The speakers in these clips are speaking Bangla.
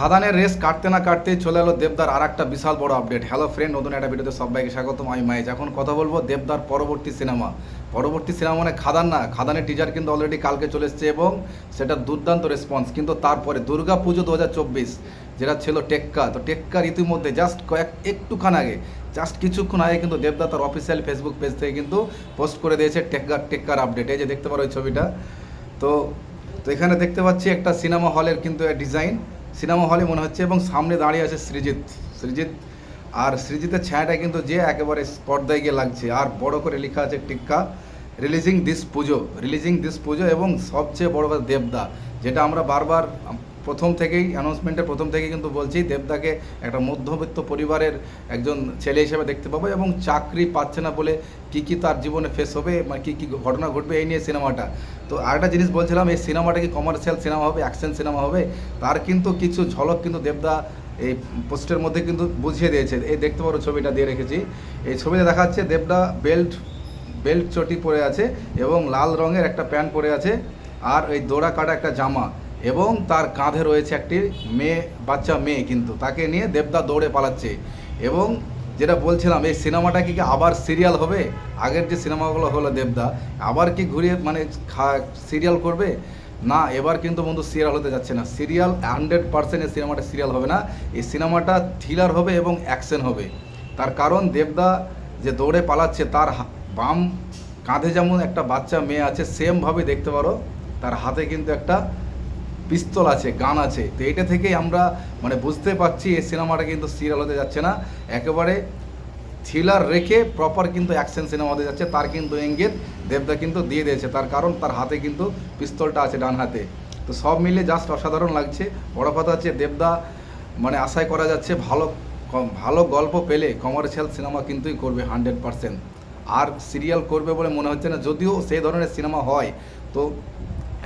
খাদানের রেস কাটতে না কাটতেই চলে এলো দেবদার আর একটা বিশাল বড় আপডেট হ্যালো ফ্রেন্ড নতুন একটা ভিডিওতে সবাইকে স্বাগতম, আমি মাইজ। এখন কথা বলব দেবদার পরবর্তী সিনেমা পরবর্তী সিনেমা মানে খাদান না, খাদানের টিজার কিন্তু অলরেডি কালকে চলে এসছে এবং সেটা দুর্দান্ত রেসপন্স কিন্তু তারপরে দুর্গা পুজো দু হাজার চব্বিশ, যেটা ছিল টেক্কা, তো টেক্কার ইতিমধ্যে জাস্ট কয়েক একটুখান আগে জাস্ট কিছুক্ষণ আগে কিন্তু দেবদা তার অফিসিয়াল ফেসবুক পেজ থেকে কিন্তু পোস্ট করে দিয়েছে টেক্কার টেক্কার আপডেট এই যে দেখতে পারো ওই ছবিটা। তো তো এখানে দেখতে পাচ্ছি একটা সিনেমা হলের কিন্তু ডিজাইন সিনেমা হলে মনে হচ্ছে এবং সামনে দাঁড়িয়ে আছে সৃজিৎ। সৃজিৎ আর সৃজিতের ছায়াটা কিন্তু যে একেবারে পর্দায় গিয়ে লাগছে। আর বড় করে লেখা আছে Tekka releasing this Pujo releasing this Pujo এবং সবচেয়ে বড় কথা দেবদা, যেটা আমরা বারবার প্রথম থেকেই অ্যানাউন্সমেন্টের প্রথম থেকেই কিন্তু বলছি, দেবদাকে একটা মধ্যবিত্ত পরিবারের একজন ছেলে হিসেবে দেখতে পাবো এবং চাকরি পাচ্ছে না বলে কী কী তার জীবনে ফেস হবে মানে কী কী ঘটনা ঘটবে এই নিয়ে সিনেমাটা। তো আরেকটা জিনিস বলছিলাম, এই সিনেমাটা কি কমার্শিয়াল সিনেমা হবে অ্যাকশন সিনেমা হবে? তার কিন্তু কিছু ঝলক কিন্তু দেবদা এই পোস্টের মধ্যে কিন্তু বুঝিয়ে দিয়েছে। এই দেখতে পারো ছবিটা দিয়ে রেখেছি। এই ছবিতে দেখা যাচ্ছে দেবদা বেল্ট বেল্ট চটি পরে আছে এবং লাল রঙের একটা প্যান্ট পরে আছে। আর ওই দোড়া কাটা একটা জামা। এবং তার কাঁধে রয়েছে একটি মেয়ে, বাচ্চা মেয়ে কিন্তু। তাকে নিয়ে দেবদা দৌড়ে পালাচ্ছে। এবং যেটা বলছিলাম, এই সিনেমাটা কি আবার সিরিয়াল হবে? আগের যে সিনেমাগুলো হলো দেবদা, আবার কি ঘুরিয়ে মানে সিরিয়াল করবে? না, এবার কিন্তু বন্ধু সিরিয়াল হতে যাচ্ছে না। সিরিয়াল হান্ড্রেড পার্সেন্ট এই সিনেমাটা সিরিয়াল হবে না। এই সিনেমাটা থ্রিলার হবে এবং অ্যাকশন হবে। তার কারণ দেবদা যে দৌড়ে পালাচ্ছে, তার বাম কাঁধে যেমন একটা বাচ্চা মেয়ে আছে সেমভাবে দেখতে পারো। তার হাতে কিন্তু একটা পিস্তল আছে, গান আছে। তো এটা থেকেই আমরা মানে বুঝতে পারছি এই সিনেমাটা কিন্তু সিরিয়াল হতে যাচ্ছে না। একেবারে থ্রিলার রেখে প্রপার কিন্তু অ্যাকশন সিনেমা হতে যাচ্ছে। তার কিন্তু ইঙ্গিত দেবদা কিন্তু দিয়ে দিয়েছে। তার কারণ তার হাতে কিন্তু পিস্তলটা আছে ডান হাতে। তো সব মিলে জাস্ট অসাধারণ লাগছে। বড় কথা হচ্ছে দেবদা মানে আশায় করা যাচ্ছে ভালো ভালো গল্প পেলে কমার্শিয়াল সিনেমা কিন্তুই করবে হান্ড্রেড পারসেন্ট আর সিরিয়াল করবে বলে মনে হচ্ছে না। যদিও সেই ধরনের সিনেমা হয়। তো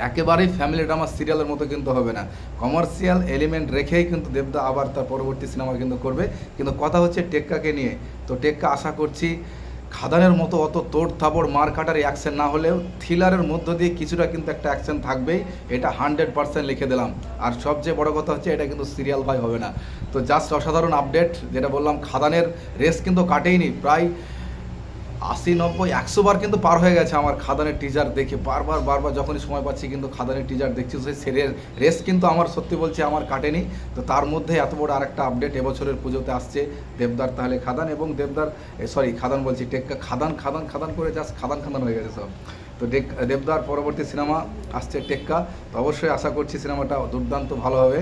একেবারেই ফ্যামিলি ড্রামা সিরিয়ালের মতো কিন্তু হবে না। কমার্শিয়াল এলিমেন্ট রেখেই কিন্তু দেবদা আবার তার পরবর্তী সিনেমা কিন্তু করবে। কিন্তু কথা হচ্ছে টেক্কাকে নিয়ে। তো টেক্কা আশা করছি খাদানের মতো অত তোড় থাবড় মার কাটার অ্যাকশন না হলেও থ্রিলারের মধ্য দিয়ে কিছুটা কিন্তু একটা অ্যাকশন থাকবেই। এটা হান্ড্রেড পার্সেন্ট লিখে দিলাম। আর সবচেয়ে বড় কথা হচ্ছে এটা কিন্তু সিরিয়াল ভাই হবে না। তো জাস্ট অসাধারণ আপডেট যেটা বললাম, খাদানের রেস কিন্তু কাটেইনি। প্রায় আশি, নব্বই, একশো বার কিন্তু পার হয়ে গেছে আমার খাদানের টিজার দেখে। বারবার বারবার যখনই সময় পাচ্ছি কিন্তু খাদানের টিজার দেখছি, সেই সেরের রেস কিন্তু আমার সত্যি বলছি আমার কাটেনি। তো তার মধ্যে এত বড় আরেকটা আপডেট এবছরের পুজোতে আসছে দেবদার তাহলে খাদান এবং দেবদার সরি খাদান বলছি টেক্কা খাদান খাদান খাদান করে জাস্ট খাদান খাদান হয়ে গেছে সব। তো দেবদার পরবর্তী সিনেমা আসছে টেক্কা। তো অবশ্যই আশা করছি সিনেমাটা দুর্দান্ত ভালো হবে।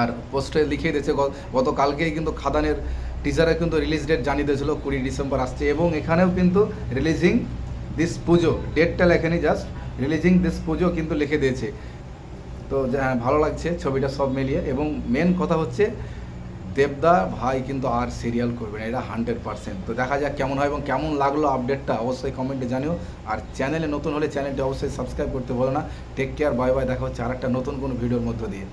আর পোস্টে লিখিয়ে দিয়েছে গতকালকেই কিন্তু খাদানের টিজারে কিন্তু রিলিজ ডেট জানিয়ে দিয়েছিল কুড়ি ডিসেম্বর আসছে এবং এখানেও কিন্তু রিলিজিং দিস পুজো ডেটটা লেখেনি জাস্ট রিলিজিং দিস পুজো কিন্তু লিখে দিয়েছে। তো হ্যাঁ, ভালো লাগছে ছবিটা সব মিলিয়ে এবং মেন কথা হচ্ছে দেবদা ভাই কিন্তু আর সিরিয়াল করবে না এটা হান্ড্রেড পার্সেন্ট তো দেখা যাক কেমন হয় এবং কেমন লাগল আপডেটটা অবশ্যই কমেন্টে জানিও। আর চ্যানেলে নতুন হলে চ্যানেলটি অবশ্যই সাবস্ক্রাইব করতে বলো না। টেক কেয়ার বাই বাই দেখা হচ্ছে আর একটা নতুন কোনো ভিডিওর মধ্য দিয়ে।